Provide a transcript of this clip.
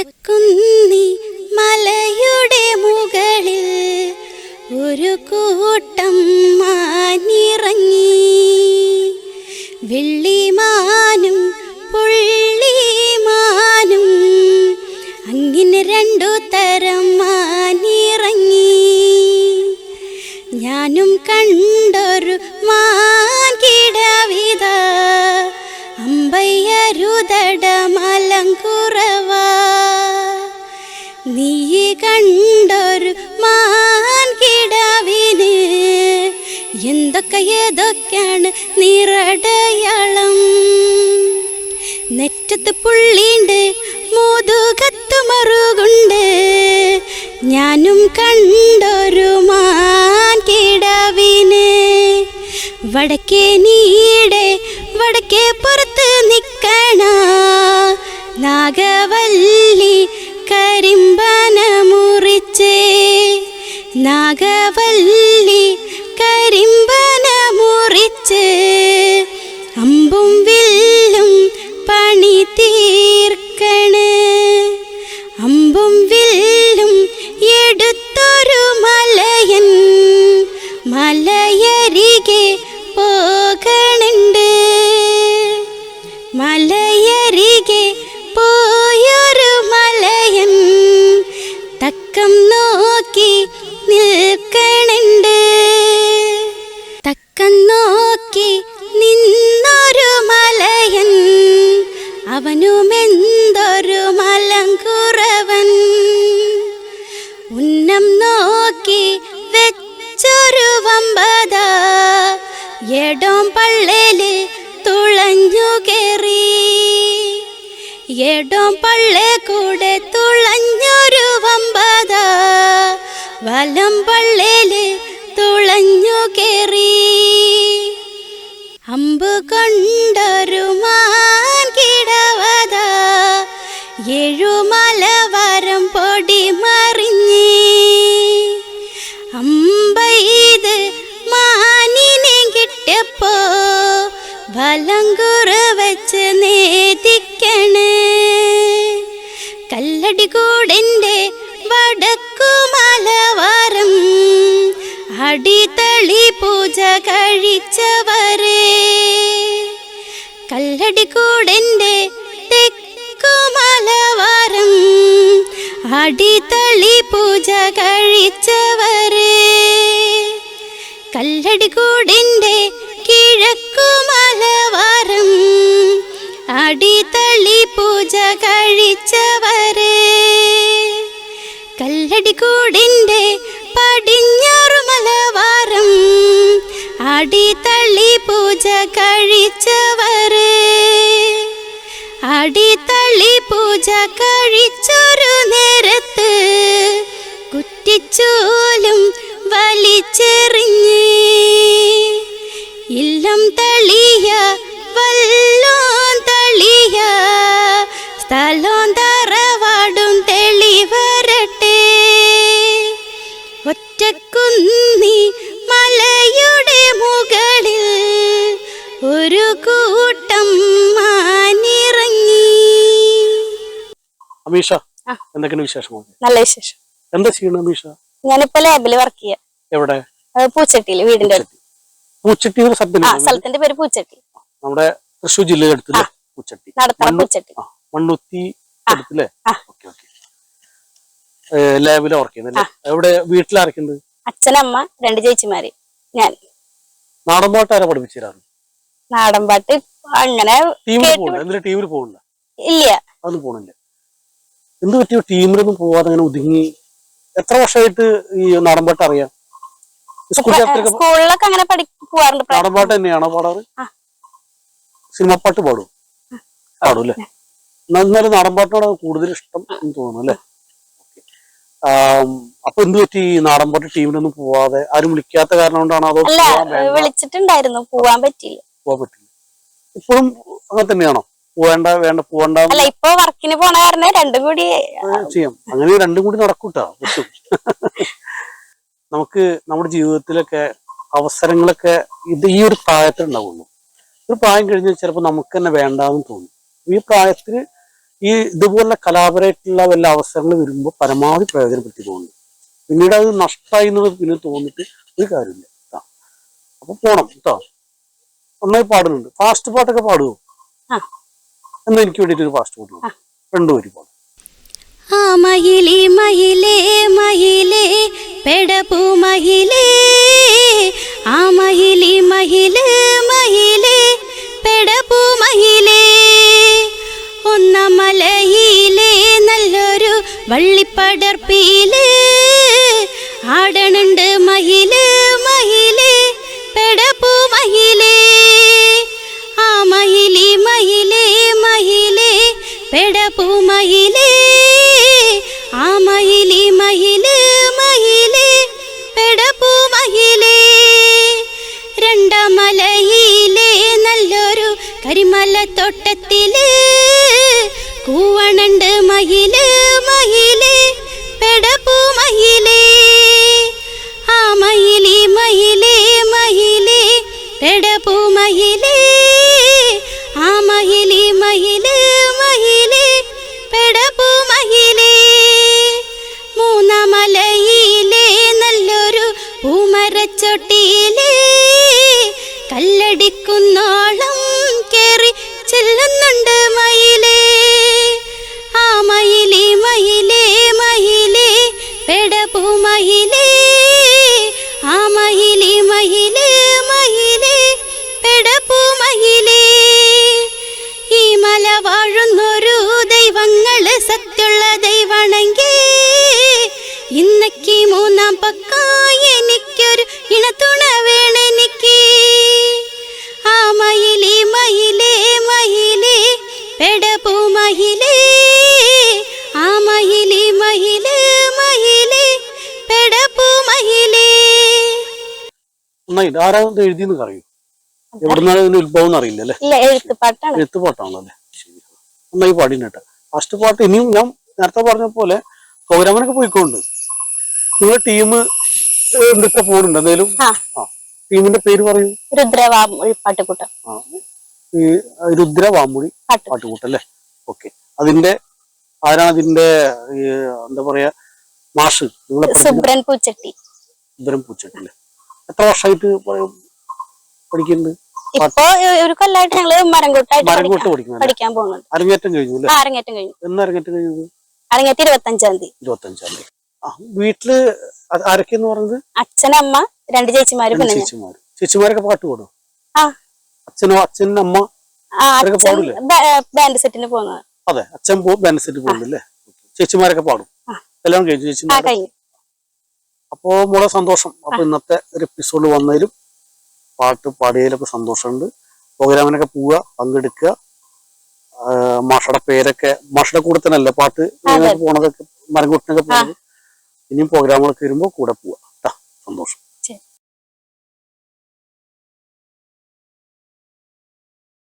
ഒറ്റക്കുന്നി മലയുടെ മുകളിൽ ഒരു കൂട്ടം മാനിറങ്ങി. വെള്ളിമാനും നെറ്റത്ത് പുള്ളിണ്ട് മുതുകത്ത് മറുകുണ്ട് ഞാനും കണ്ടൊരു മാൻ വടക്കേ നീടെ വടക്കേ വടക്കുമലവാരം അടിത്തളി പൂജ കഴിച്ചവരെ. കല്ലടി കൂടെ തെക്കുമലവാരം അടിത്തളി പൂജ കഴിച്ചവരെ. കല്ലടി കൂടെ കിഴക്കുമലവാരം അടിത്തളി പൂജ കഴിച്ചവരെ. കല്ലടി കൂടിന്റെ പടിഞ്ഞാറു മലവാരം. അടിത്തള്ളി പൂജ കഴിച്ചവരെ. അടിത്തള്ളി പൂജ കഴിച്ചൊരു നേരത്ത് കുറ്റിച്ചോലും വലിച്ചെറിഞ്ഞ് അമീഷ. എന്തൊക്കെയാണ് വിശേഷം നല്ല വിശേഷം. എന്താ ചെയ്യണം അമീഷ? ഞാനിപ്പോ ലാബിൽ വർക്ക് ചെയ്യാം. എവിടെ? പൂച്ചട്ടിയിൽ വീടിന്റെ അടുത്ത്. പൂച്ചട്ടി സ്ഥലത്തിന്റെ പേര് പൂച്ചട്ടി. നമ്മുടെ തൃശ്ശൂർ ജില്ലയുടെ അടുത്തല്ലേ പൂച്ചട്ടി. പൂച്ചട്ടി. മണ്ണുത്തി അടുത്തല്ലേ ഓക്കെ ഓക്കെ. ലാബിലെ വർക്ക് ചെയ്യുന്നല്ലേ എവിടെ? വീട്ടിലാരൊക്കെയുണ്ട് അച്ഛനമ്മ രണ്ട് ചേച്ചിമാര് ഞാൻ. നാടൻ പാട്ട് ആരാ പഠിപ്പിച്ചു തരാറ് നാടൻ പാട്ട് അങ്ങനെ ടീമിൽ ഇല്ല. അതൊന്നും പോണില്ല. എന്ത് പറ്റിയോ ടീമിലൊന്നും പോവാതെ അങ്ങനെ ഒതുങ്ങി. എത്ര വർഷമായിട്ട് ഈ നാടൻപാട്ട് അറിയാം? സ്കൂളിലൊക്കെ അങ്ങനെ പോവാറുണ്ട് പ്രാ- നാടൻ പാട്ട് തന്നെയാണോ പാടാറ്. സിനിമ പാട്ട് പാടും പാടും അല്ലേ എന്നാലും നാടൻപാട്ടിനോട് കൂടുതൽ ഇഷ്ടം എന്ന് തോന്നുന്നു അല്ലേ? അപ്പൊ എന്ത് പറ്റി? ഈ നാടൻപാട്ട് ടീമിനൊന്നും പോവാതെ ആരും വിളിക്കാത്ത കാരണം കൊണ്ടാണോ അതോ വിളിച്ചിട്ടുണ്ടായിരുന്നു. പോവാൻ പറ്റിയില്ല. പോവാൻ പറ്റില്ല ഇപ്പോഴും അങ്ങനെ തന്നെയാണോ? പോവേണ്ട വേണ്ട പോവേണ്ട അല്ല ഇപ്പൊ വർക്കിന് പോണ കാരണം രണ്ടും കൂടി ചെയ്യാം. അങ്ങനെ രണ്ടും കൂടി നടക്കൂട്ടോ നമുക്ക് നമ്മുടെ ജീവിതത്തിലൊക്കെ അവസരങ്ങളൊക്കെ ഇത് ഈ ഒരു പ്രായത്തിൽ ഉണ്ടാവുള്ളൂ. ഒരു പ്രായം കഴിഞ്ഞാൽ ചിലപ്പോൾ നമുക്ക് തന്നെ വേണ്ടാന്ന് തോന്നും. ഈ പ്രായത്തിൽ ഈ ഇതുപോലെ കലാപരമായിട്ടുള്ള വല്ല അവസരങ്ങൾ വരുമ്പോൾ പരമാവധി പ്രയോജനപ്പെടുത്തി പോകുന്നു പിന്നീട് അത് നഷ്ടമായി എന്നുള്ളത് പിന്നെ തോന്നിട്ട് ഒരു കാര്യമില്ല. അപ്പൊ പോണം കേട്ടോ നന്നായി പാടുന്നുണ്ട്. ഫാസ്റ്റ് പാട്ടൊക്കെ പാടുവോ? ആ. എന്നാ എനിക്ക് ഒരു ഫാസ്റ്റ് പാട്ട് രണ്ടു പേര് പോകണം ആ മയിലേ മയിലേ മയിലേ പെടപു മയിലേ ആ മയിലി മയിൽ മയിലേ പെടപു മയിലേ ഒന്നാം നല്ലൊരു വള്ളിപ്പടർപ്പിയിൽ പൂമരച്ചൊട്ടിയിലേ കല്ലടിക്കുന്നോളം കേറി ചെല്ലുന്നുണ്ട് മയിലേ. ആ മയിലേ മയിലേ മയിലേ പെടപ്പൂ മയിലേ. നന്നായിട്ട് ആരാ ഇത് എഴുതിയെന്ന് അറിയൂ? എവിടുന്നാണ് ഇതിന്റെ ഉത്ഭവം എന്ന് അറിയില്ല അല്ലേ? ഇല്ല എഴുത്തുപാട്ടാണ്. എഴുത്ത് പാട്ടാണല്ലോ അല്ലേ? ശരി. നന്നായി പാടിനട്ടെ ഫസ്റ്റ് പാട്ട് ഇനിയും ഞാൻ നേരത്തെ പറഞ്ഞ പോലെ പ്രോഗ്രാമിനൊക്കെ പോയിക്കൊണ്ട്. നിങ്ങളുടെ ടീം എന്തൊക്കെ പോകുന്നുണ്ട് എന്തെങ്കിലും ടീമിന്റെ പേര് പറയൂ. രുദ്രവാം പാട്ടുകൂട്ടം. ഈ രുദ്ര വാമ്പുടി പാട്ട്. പാട്ടുകൂട്ടല്ലേ ഓക്കെ. അതിന്റെ ആരാണ് അതിന്റെ എന്താ പറയാ മാഷ്? നിങ്ങളെ പൂച്ചട്ടി. സുബ്രൻ പൂച്ചട്ടി അല്ലേ? എത്ര വർഷമായിട്ട് പഠിക്കുന്നുണ്ട്? ഇപ്പൊ ഒരു കൊല്ലായിട്ട് ഞങ്ങൾ മരംകൂട്ടായിട്ട് മരംകൂട്ട് പഠിക്കാൻ- പോകുന്നുണ്ട് അരങ്ങേറ്റം കഴിഞ്ഞു അരങ്ങേറ്റം കഴിഞ്ഞു. എന്ന് അരങ്ങേറ്റം കഴിഞ്ഞത്? അരങ്ങേറ്റം ഇരുപത്തഞ്ചാം തീയതി. ഇരുപത്തഞ്ചാം തീയതി. വീട്ടിൽ ആരൊക്കെയെന്ന് പറഞ്ഞത്? അച്ഛനമ്മ രണ്ട് ചേച്ചിമാര് പിന്നെ ചേച്ചിമാര്. ചേച്ചിമാരൊക്കെ പാട്ട് പാടും അച്ഛനോ അച്ഛനും അമ്മ? ബാൻഡ് സെറ്റിന് പോകുന്നത്. അതെ അച്ഛൻ പോ സെറ്റ് പോകുന്നില്ലേ? ചേച്ചിമാരൊക്കെ പാടും. കല്യാണം ആ ചേച്ചിമാർ കഴിഞ്ഞു അപ്പോ മോളെ സന്തോഷം. അപ്പൊ ഇന്നത്തെ ഒരു എപ്പിസോഡ് വന്നതിലും പാട്ട് പാടിയതിലൊക്കെ സന്തോഷമുണ്ട്. പ്രോഗ്രാമിനൊക്കെ പോവുക പങ്കെടുക്കുക. മാഷയുടെ പേരൊക്കെ മാഷയുടെ കൂടെ തന്നെ അല്ലേ പാട്ട്. പോണതൊക്കെ മരംകുട്ടിനൊക്കെ പോകുന്നത് ഇനിയും പ്രോഗ്രാമുകളൊക്കെ വരുമ്പോ കൂടെ പോവുക. സന്തോഷം.